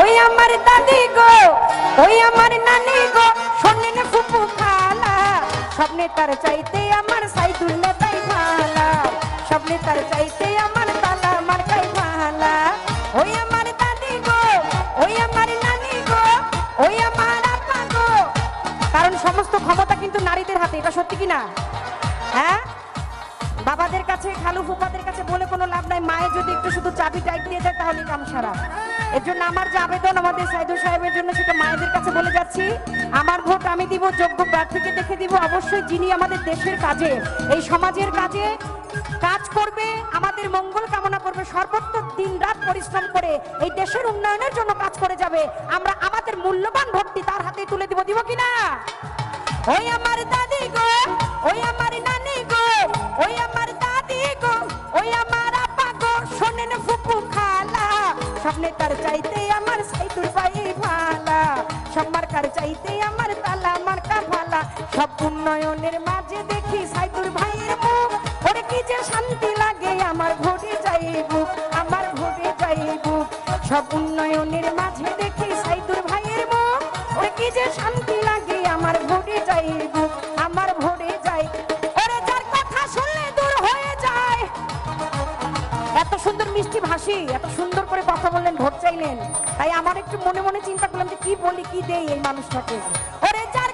ওই আমার দাদি গো, ওই আমার নানি গো, শোনেন ফুপু খালা। স্বপ্নে তার চাইতে আমার সাইদুল নেতাই ভালা। স্বপ্নে তার চাইতে আমার তালা আমার কাই ভালা। ওই আমার দাদি গো, ওই আমার নানি গো, ওই আমার আপা গো। কারণ সমস্ত ক্ষমতা কিন্তু নারীদের হাতে, এটা সত্যি কি না? হ্যাঁ? বাবাদের কাছে, খালু ফুপাদের কাছে বলে কোনো লাভ নাই। মায়ে যদি একটু শুধু চাবি টাইট দিয়ে দেয়, তাহলে কাম সারা এর জন্য আমার যে আবেদন আমাদের সাইদুল সাহেবের জন্য সেটা মায়েদের কাছে বলে যাচ্ছি। আমার ভোট আমি দিব, যোগ্য প্রার্থীকে দেখে দিব। অবশ্যই যিনি আমাদের দেশের কাজে, এই সমাজের কাজে কাজ করবে, আমাদের মঙ্গল কামনা করবে। সর্বত্র দিন রাত পরিশ্রম করে এই দেশের উন্নয়নের জন্য কাজ করে যাবে। আমরা আমাদের মূল্যবান ভোটটি তার হাতে তুলে দিব দিব কিনা? ওই আমার দাদি গো, ওই আমার মাঝে দেখি সাইতুর ভাইয়ের মুখ। ওরে কি যে শান্তি লাগে, আমার ভোটে যাইব আমার ভোটে যাইব সব উন্নয়নের মাঝে দেখি সাইতুর ভাইয়ের মুখ। ওরে কি যে শান্তি লাগে, আমার ভোটে যাইব আমার ভোটে যাই। ওরে যার কথা শুনলে দূর হয়ে যায়। এত সুন্দর মিষ্টি ভাষী, এত সুন্দর করে কথা বললেন, ভোট চাইলেন। তাই আমার একটু মনে মনে চিন্তা করলাম যে কি বলি, কি দেই এই মানুষটাকে? ওরে যার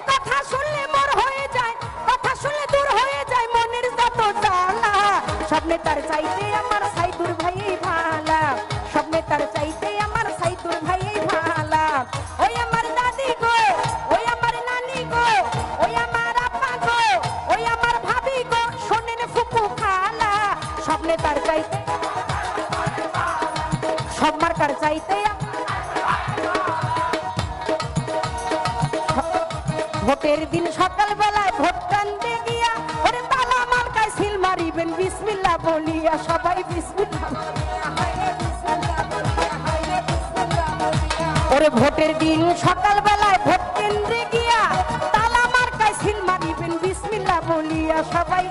তার চাইতে সব মার্কার চাইতে ভোটের দিন সকাল বেলায় ভোট কান্দে গিয়া ওরে তালা মার্কায় সিল মারিবেন, বিসমিল্লাহ বলিয়া, সবাই বিসমিল্লাহ ওরে ভোটের দিন সকাল বেলায় ভোট কেন্দ্রে গিয়া তালা মার্কায় সিল মারিবেন, বিসমিল্লাহ বলিয়া, সবাই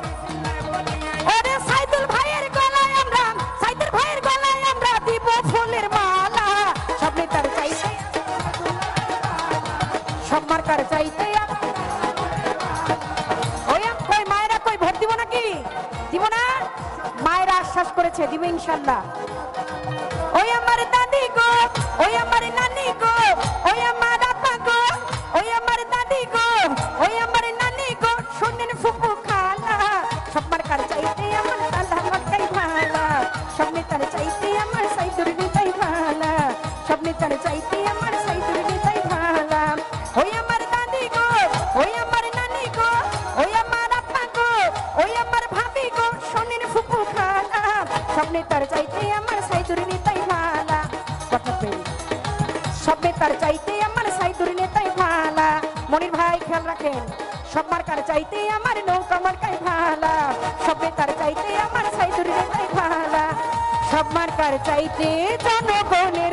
ফুলের মালা সব নেতার না? মায়েরা আশ্বাস করেছে, দিবে ইনশাল্লাহ। ওই আমার দাদি গো, ওই আমার নানি নেতার চাইতে আমার সাইদুর নেতাই ভালা কথা পেয়ে ভাই খেয়াল রাখেন, সব মার্কার চাইতে আমার নৌকা মার্কাই ভালা। সব নেতার চাইতে আমার সাইদুর নেতাই ভালা। সব মার্কার চাইতে জনগণের